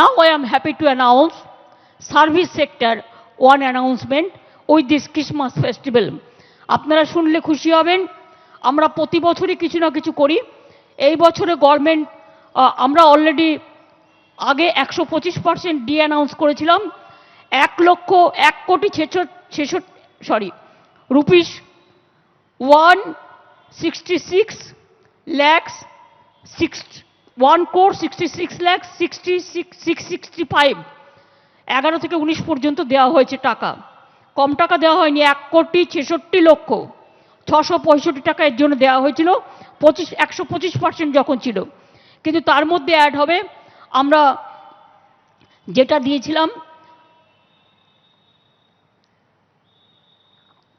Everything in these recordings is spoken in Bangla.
Now I am happy to announce service sector one announcement with this Christmas festival. আপনারা শুনলে খুশি হবেন, আমরা প্রতি বছরই কিছু না কিছু করি এই বছরে গভর্নমেন্ট আমরা অলরেডি আগে একশো পঁচিশ পার্সেন্ট ডি অ্যানাউন্স করেছিলাম এক লক্ষ এক কোটি ছেষট্টি sorry rupees one sixty six lakhs six one crore sixty six lakhs sixty six six sixty five এগারো থেকে উনিশ পর্যন্ত দেওয়া হয়েছে টাকা। কম টাকা দেওয়া হয়নি, এক কোটি ছেষট্টি লক্ষ। ছশো পঁয়ষট্টি টাকা এর জন্য দেওয়া হয়েছিল। পঁচিশ, একশো পঁচিশ পার্সেন্ট যখন ছিল। কিন্তু তার মধ্যে অ্যাড হবে, আমরা যেটা দিয়েছিলাম,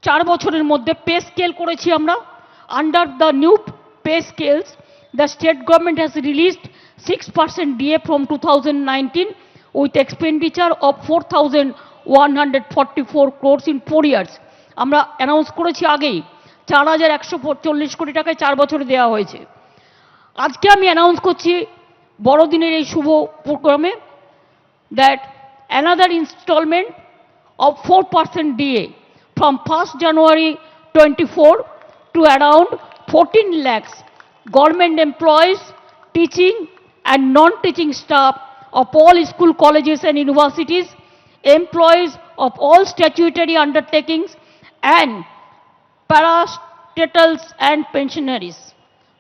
চার বছরের মধ্যে পে স্কেল করেছি আমরা। Under the new pay scales percent DA from two thousand nineteen with expenditure of four thousand one hundred forty four crores in four years আমরা অ্যানাউন্স করেছি আগেই, চার হাজার একশো চল্লিশ কোটি টাকায় চার বছরে দেওয়া হয়েছে। আজকে আমি অ্যানাউন্স করছি বড়দিনের এই শুভ প্রোগ্রামে that another instalment of of 4% DA from 1st January 24 to around 14 lakhs government employees, teaching and non-teaching staff of all school colleges and universities, employees of all statutory undertakings and parastatals and pensionaries.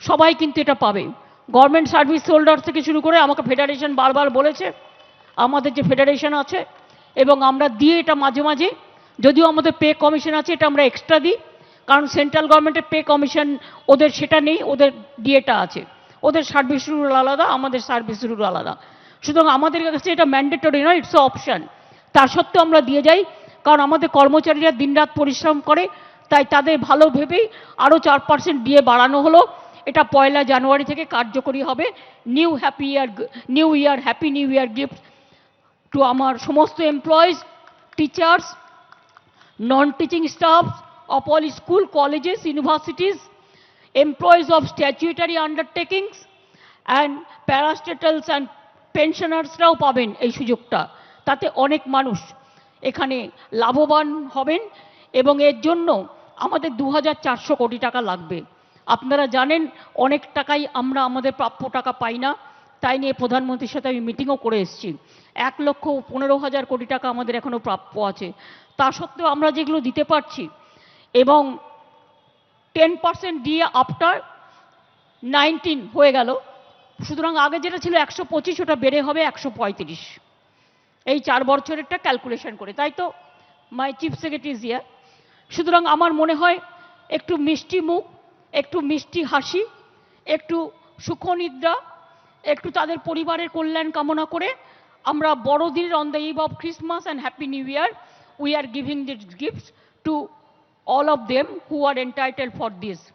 সবাই কিন্তু এটা পাবে গভর্নমেন্ট সার্ভিস হোল্ডার থেকে শুরু করে আমাকে ফেডারেশন বারবার বলেছে আমাদের যে ফেডারেশন আছে এবং আমরা দিয়ে এটা মাঝে মাঝে যদিও আমাদের পে কমিশন আছে এটা আমরা এক্সট্রা দিই কারণ সেন্ট্রাল গভর্নমেন্টের পে কমিশন, ওদের সেটা নেই, ওদের ডিএটা আছে। ওদের সার্ভিস রুল আলাদা, আমাদের সার্ভিস রুল আলাদা। সুতরাং আমাদের কাছে এটা ম্যান্ডেটরি নয় ইটস অপশান তার সত্ত্বেও আমরা দিয়ে যাই, কারণ আমাদের কর্মচারীরা দিনরাত পরিশ্রম করে, তাই তাদের ভালো ভেবেই আরও চার পার্সেন্ট দিয়ে বাড়ানো হলো। এটা পয়লা জানুয়ারি থেকে কার্যকরী হবে। New happy year new year happy new year gift to আমার সমস্ত employees teachers non teaching staff all school, colleges, universities, employees of statutory undertakings, and parastatals and পেনশনার্সরাও পাবেন এই সুযোগটা। তাতে অনেক মানুষ এখানে লাভবান হবেন এবং এর জন্য আমাদের দু কোটি টাকা লাগবে। আপনারা জানেন, অনেক টাকাই আমরা আমাদের প্রাপ্য টাকা পাই না, তাই নিয়ে প্রধানমন্ত্রীর সাথে আমি মিটিংও করে এসেছি। এক লক্ষ পনেরো হাজার কোটি টাকা আমাদের এখনও প্রাপ্য আছে। তা সত্ত্বেও আমরা যেগুলো দিতে পারছি এবং টেন পার্সেন্ট দিয়ে আফটার নাইনটিন হয়ে গেল। সুতরাং আগে যেটা ছিল একশো পঁচিশ, ওটা বেড়ে হবে একশো পঁয়ত্রিশ। এই চার বছরেরটা ক্যালকুলেশন করে। তাই তো? মাই চিফ সেক্রেটারি ইয়ার সুতরাং আমার মনে হয় একটু মিষ্টি মুখ, একটু মিষ্টি হাসি, একটু সুখনিদ্রা, একটু তাদের পরিবারের কল্যাণ কামনা করে আমরা বড়দিনের on the eve of Christmas and happy new year we are giving this gifts to all of them who are entitled for this.